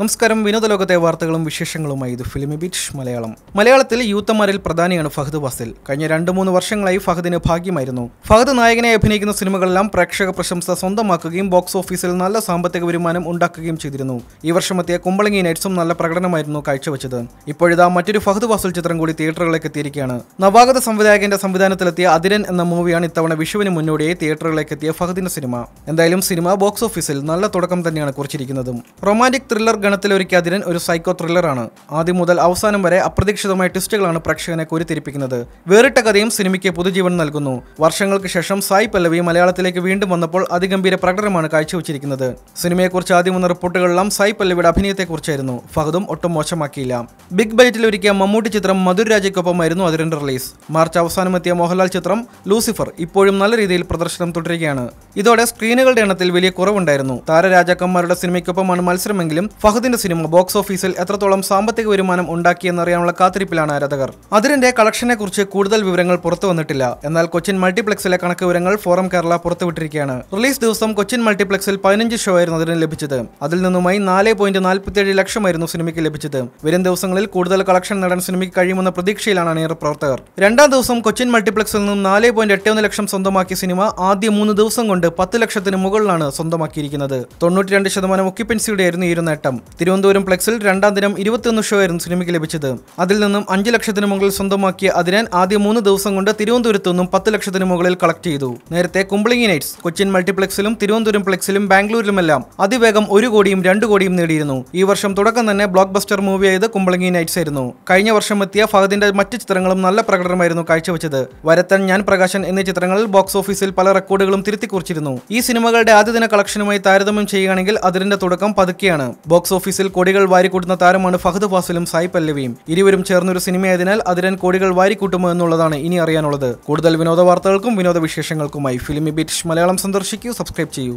നമസ്കാരം. വിനോദലോകത്തെ വാർത്തകളും വിശേഷങ്ങളുമായി ഇത് ഫിലിമി ബീറ്റ് മലയാളം. മലയാളത്തിൽ യൂത്തമാരിൽ പ്രധാനിയാണ് ഫഹദ് വാസിൽ കഴിഞ്ഞ രണ്ട് മൂന്ന് വർഷങ്ങളായി ഫഹദിന് ഭാഗ്യമായിരുന്നു. ഫഹദ് നായകനെ അഭിനയിക്കുന്ന സിനിമകളെല്ലാം പ്രേക്ഷക പ്രശംസ സ്വന്തമാക്കുകയും ബോക്സ് ഓഫീസിൽ നല്ല സാമ്പത്തിക വരുമാനം ഉണ്ടാക്കുകയും ചെയ്തിരുന്നു. ഈ വർഷമെത്തിയ കുമ്പളങ്ങി നൈറ്റ്സും നല്ല പ്രകടനമായിരുന്നു കാഴ്ചവെച്ചത്. ഇപ്പോഴിതാ മറ്റൊരു ഫഹദ് വാസിൽ ചിത്രം കൂടി തിയേറ്ററുകളിലേക്ക് എത്തിയിരിക്കുകയാണ്. നവാഗത സംവിധായകന്റെ സംവിധാനത്തിലെത്തിയ അതിരൻ എന്ന മൂവിയാണ് ഇത്തവണ വിഷുവിന് മുന്നോടിയായി തിയേറ്ററുകളിലേക്ക് എത്തിയ ഫഹദിന്റെ സിനിമ. എന്തായാലും സിനിമ ബോക്സ് ഓഫീസിൽ നല്ല തുടക്കം തന്നെയാണ് കുറിച്ചിരിക്കുന്നതും. റൊമാന്റിക് ത്രില്ലർ ഗണത്തിലൊരുക്കിയ അതിരൻ ഒരു സൈക്കോ ത്രില്ലറാണ് ആദ്യം മുതൽ അവസാനം വരെ അപ്രതീക്ഷിതമായ ട്വിസ്റ്റുകളാണ് പ്രേക്ഷകനെ കുരുത്തിരിപ്പിക്കുന്നത്. വേറിട്ട കഥയും സിനിമയ്ക്ക് പുതുജീവൻ നൽകുന്നു. വർഷങ്ങൾക്ക് ശേഷം സായി പല്ലവി മലയാളത്തിലേക്ക് വീണ്ടും വന്നപ്പോൾ അതിഗംഭീര പ്രകടനമാണ് കാഴ്ചവെച്ചിരിക്കുന്നത്. സിനിമയെക്കുറിച്ച് ആദ്യം വന്ന റിപ്പോർട്ടുകളെല്ലാം സായി പല്ലവിയുടെ അഭിനയത്തെക്കുറിച്ചായിരുന്നു. ഫഹദും ഒട്ടും മോശമാക്കിയില്ല. ബിഗ് ബജറ്റിൽ ഒരുക്കിയ മമ്മൂട്ടി ചിത്രം മധുര രാജയ്ക്കൊപ്പമായിരുന്നു അതിരന്റെ റിലീസ് മാർച്ച് അവസാനമെത്തിയ മോഹൻലാൽ ചിത്രം ലൂസിഫർ ഇപ്പോഴും നല്ല രീതിയിൽ പ്രദർശനം തുടരുകയാണ്. ഇതോടെ സ്ക്രീനുകളുടെ എണ്ണത്തിൽ വലിയ കുറവുണ്ടായിരുന്നു. താരരാജാക്കന്മാരുടെ സിനിമയ്ക്കൊപ്പമാണ് മത്സരമെങ്കിലും ഫഹദിന്റെ സിനിമ ബോക്സ് ഓഫീസിൽ എത്രത്തോളം സാമ്പത്തിക വരുമാനം ഉണ്ടാക്കിയെന്നറിയാനുള്ള കാത്തിരിപ്പിലാണ് ആരാധകർ. അതിരന്റെ കളക്ഷനെ കുറിച്ച് കൂടുതൽ വിവരങ്ങൾ പുറത്തു വന്നിട്ടില്ല. എന്നാൽ കൊച്ചിൻ മൾട്ടിപ്ലക്സിലെ കണക്ക് വിവരങ്ങൾ ഫോറം കേരള പുറത്തുവിട്ടിരിക്കുകയാണ്. റിലീസ് ദിവസം കൊച്ചിൻ മൾട്ടിപ്ലക്സിൽ പതിനഞ്ച് ഷോ ആയിരുന്നു അതിന് ലഭിച്ചത്. അതിൽ നിന്നുമായി നാല് പോയിന്റ് നാൽപ്പത്തിയേഴ് ലക്ഷമായിരുന്നു സിനിമയ്ക്ക് ലഭിച്ചത്. വരും ദിവസങ്ങളിൽ കൂടുതൽ കളക്ഷൻ നേടാൻ സിനിമയ്ക്ക് കഴിയുമെന്ന പ്രതീക്ഷയിലാണ് അണിയർ പ്രവർത്തകർ. രണ്ടാം ദിവസം കൊച്ചിൻ മൾട്ടിപ്ലക്സിൽ നിന്നും നാല് പോയിന്റ് എട്ട് ഒന്ന് ലക്ഷം സ്വന്തമാക്കിയ സിനിമ ആദ്യ മൂന്ന് ദിവസം കൊണ്ട് പത്ത് ലക്ഷത്തിന് മുകളിലാണ് സ്വന്തമാക്കിയിരിക്കുന്നത്. തൊണ്ണൂറ്റി രണ്ട് ശതമാനം ഒക്യുപ്പൻസിയുടെ ആയിരുന്നു ഈ ഒരു നേട്ടം. തിരുവനന്തപുരം പ്ലെക്സിൽ രണ്ടാം ദിനം ഇരുപത്തിയൊന്ന് ഷോ ആയിരുന്നു സിനിമയ്ക്ക് ലഭിച്ചത്. അതിൽ നിന്നും അഞ്ച് ലക്ഷത്തിന് മുകളിൽ സ്വന്തമാക്കിയ അതിനാൻ ആദ്യ മൂന്ന് ദിവസം കൊണ്ട് തിരുവനന്തപുരത്തു നിന്നും പത്ത് ലക്ഷത്തിന് മുകളിൽ കളക്ട് ചെയ്തു. നേരത്തെ കുംബ്ലിംഗി നൈറ്റ്സ് കൊച്ചിൻ മൾട്ടിപ്ലക്സിലും തിരുവനന്തപുരം പ്ലക്സിലും ബാംഗ്ലൂരിലുമെല്ലാം അതിവേഗം ഒരു കോടിയും രണ്ട് കോടിയും നേടിയിരുന്നു. ഈ വർഷം തുടക്കം തന്നെ ബ്ലോക്ക് ബസ്റ്റർ മൂവിയായത് കുംബ്ലിംഗി നൈറ്റ്സ് ആയിരുന്നു. കഴിഞ്ഞ വർഷം എത്തിയ ഫഹദിന്റെ മറ്റ് ചിത്രങ്ങളും നല്ല പ്രകടനമായിരുന്നു കാഴ്ചവെച്ചത്. വരത്തൻ ഞാൻ പ്രകാശൻ എന്നീ ചിത്രങ്ങളിൽ ബോക്സ് ഓഫീസിൽ പല റെക്കോർഡുകളും തിരുത്തിക്കുറിച്ചിരുന്നു. ഈ സിനിമകളുടെ ആദ്യദിന കളക്ഷനുമായി താരതമ്യം ചെയ്യുകയാണെങ്കിൽ അതിന്റെ തുടക്കം പതുക്കെയാണ്. ഓഫീസിൽ കോടികൾ വാരിക്കൂട്ടുന്ന താരമാണ് ഫഹദ് ഫാസിലും സായി പല്ലവിയും. ഇരുവരും ചേർന്നൊരു സിനിമയായതിനാൽ അതിരൻ കോടികൾ വാരിക്കൂട്ടുമോ എന്നുള്ളതാണ് ഇനി അറിയാനുള്ളത്. കൂടുതൽ വിനോദ വാർത്തകൾക്കും വിനോദ വിശേഷങ്ങൾക്കുമായി ഫിലിമി ബീറ്റ് മലയാളം സന്ദർശിക്കൂ സബ്സ്ക്രൈബ് ചെയ്യൂ.